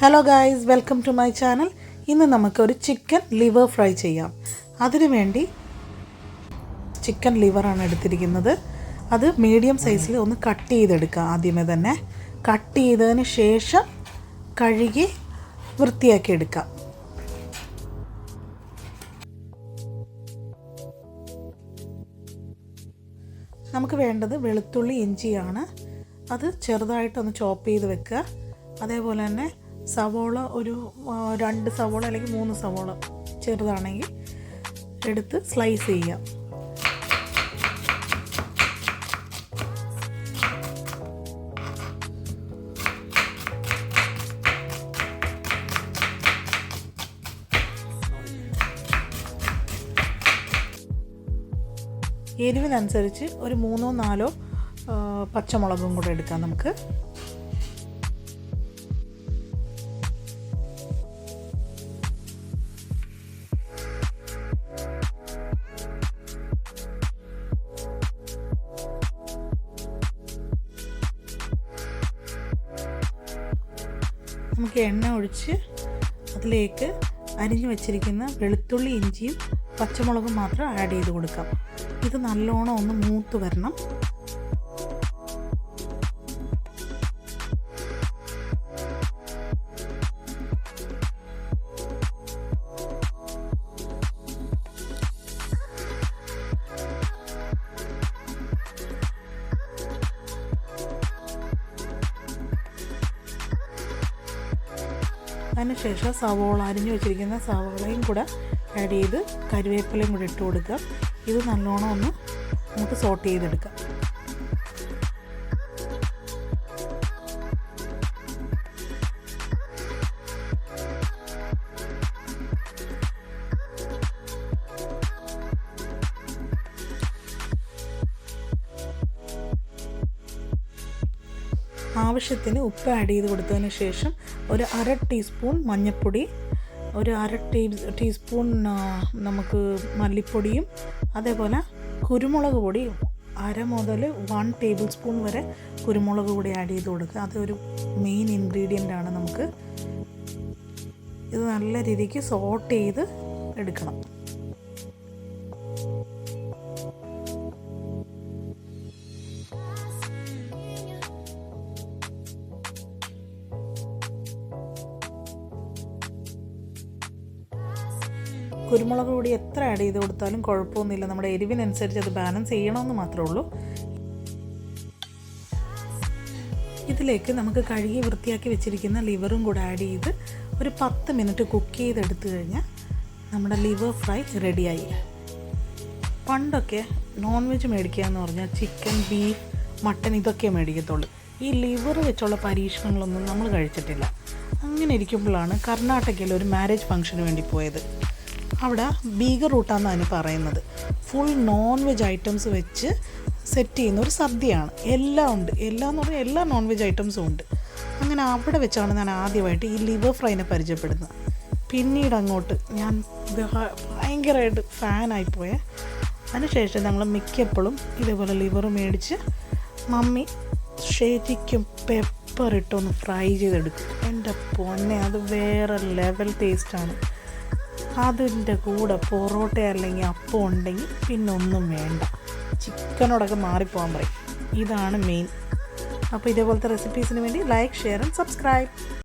Hello guys welcome to my channel ഇന്ന് നമുക്കൊരു chicken liver fry ചെയ്യാം. അതിനുവേണ്ടി ചിക്കൻ ലിവറാണ് എടുത്തിരിക്കുന്നത്. അത് മീഡിയം സൈസിൽ ഒന്ന് കട്ട് ചെയ്തെടുക്കുക ആദ്യമേ തന്നെ. കട്ട് ചെയ്തതിന് ശേഷം കഴുകി വൃത്തിയാക്കി എടുക്കാം നമുക്ക് വേണ്ടത് വെളുത്തുള്ളി ഇഞ്ചിയാണ്. അത് ചെറുതായിട്ടൊന്ന് ചോപ്പ് ചെയ്ത് വെക്കുക. അതേപോലെ തന്നെ സവോള ഒരു രണ്ട് സവോള അല്ലെങ്കിൽ മൂന്ന് സവോള ചെറുതാണെങ്കിൽ എടുത്ത് സ്ലൈസ് ചെയ്യാം എരിവിനനുസരിച്ച് ഒരു മൂന്നോ നാലോ പച്ചമുളകും കൂടെ എടുക്കാം നമുക്ക്. നമുക്ക് എണ്ണ ഒഴിച്ച് അതിലേക്ക് അരിഞ്ഞു വെച്ചിരിക്കുന്ന വെളുത്തുള്ളി ഇഞ്ചിയും പച്ചമുളകും മാത്രം ആഡ് ചെയ്ത് കൊടുക്കാം. ഇത് നല്ലോണം ഒന്ന് മൂത്ത് വരണം. അതിനുശേഷം സവോള അരിഞ്ഞു വെച്ചിരിക്കുന്ന സവോളയും കൂടെ ആഡ് ചെയ്ത് കരിവേപ്പിലയും കൂടെ ഇട്ട് കൊടുക്കുക. ഇത് നല്ലോണം ഒന്ന് നമുക്ക് സോട്ട് ചെയ്തെടുക്കാം ആവശ്യത്തിന് ഉപ്പ് ആഡ് ചെയ്ത് കൊടുത്തതിന് ശേഷം ഒരു അര ടീസ്പൂൺ മഞ്ഞൾപ്പൊടി ഒരു അര ടീ ടീസ്പൂൺ നമുക്ക് മല്ലിപ്പൊടിയും അതേപോലെ കുരുമുളക് പൊടിയും അര മുതൽ വൺ ടേബിൾ സ്പൂൺ വരെ കുരുമുളക് പൊടി ആഡ് ചെയ്ത് കൊടുക്കുക. അതൊരു മെയിൻ ഇൻഗ്രീഡിയന്റ് ആണ് നമുക്ക്. ഇത് നല്ല രീതിക്ക് സോട്ട് ചെയ്ത് എടുക്കണം. കുരുമുളക് പൊടി എത്ര ആഡ് ചെയ്ത് കൊടുത്താലും കുഴപ്പമൊന്നുമില്ല. നമ്മുടെ എരിവിനനുസരിച്ച് അത് ബാലൻസ് ചെയ്യണമെന്ന് മാത്രമേ ഉള്ളൂ. ഇതിലേക്ക് നമുക്ക് കഴുകി വൃത്തിയാക്കി വെച്ചിരിക്കുന്ന ലിവറും കൂടെ ആഡ് ചെയ്ത് ഒരു പത്ത് മിനിറ്റ് കുക്ക് ചെയ്തെടുത്തു കഴിഞ്ഞാൽ നമ്മുടെ ലിവർ ഫ്രൈ റെഡിയായി. പണ്ടൊക്കെ നോൺ വെജ് മേടിക്കുക എന്ന് പറഞ്ഞാൽ ചിക്കൻ ബീഫ് മട്ടൻ ഇതൊക്കെ മേടിക്കത്തുള്ളൂ. ഈ ലിവർ വെച്ചുള്ള പരീക്ഷണങ്ങളൊന്നും നമ്മൾ കഴിച്ചിട്ടില്ല. അങ്ങനെ ഇരിക്കുമ്പോഴാണ് കർണാടകയിൽ ഒരു മാരേജ് ഫംഗ്ഷന് വേണ്ടി പോയത്. അവിടെ ബീഗർ റൂട്ടാണ് അതിന് പറയുന്നത്. ഫുൾ നോൺ വെജ് ഐറ്റംസ് വെച്ച് സെറ്റ് ചെയ്യുന്ന ഒരു സദ്യയാണ്. എല്ലാം ഉണ്ട്. എല്ലാം എന്ന് പറഞ്ഞാൽ എല്ലാ നോൺ വെജ് ഐറ്റംസും ഉണ്ട്. അങ്ങനെ അവിടെ വെച്ചാണ് ഞാൻ ആദ്യമായിട്ട് ഈ ലിവർ ഫ്രൈനെ പരിചയപ്പെടുന്നത്. പിന്നീട് അങ്ങോട്ട് ഞാൻ ഭയങ്കരമായിട്ട് ഫാനായിപ്പോയ അതിനുശേഷം ഞങ്ങൾ മിക്കപ്പോഴും ഇതേപോലെ ലിവർ മേടിച്ച് മമ്മി ശരിക്കും പെപ്പർ ഇട്ടൊന്ന് ഫ്രൈ ചെയ്തെടുക്കും. എന്റെ പൊന്നെ അത് വേറെ ലെവൽ ടേസ്റ്റാണ് അതിന്റെ കൂടെ പൊറോട്ട അല്ലെങ്കിൽ അപ്പം ഉണ്ടെങ്കിൽ പിന്നെ ഒന്നും വേണ്ട. ചിക്കനോടൊക്കെ മാറിപ്പോകാൻ പറയും. ഇതാണ് മെയിൻ അപ്പോൾ ഇതേപോലത്തെ റെസിപ്പീസിന് വേണ്ടി ലൈക്ക് ഷെയർ ആൻഡ് സബ്സ്ക്രൈബ്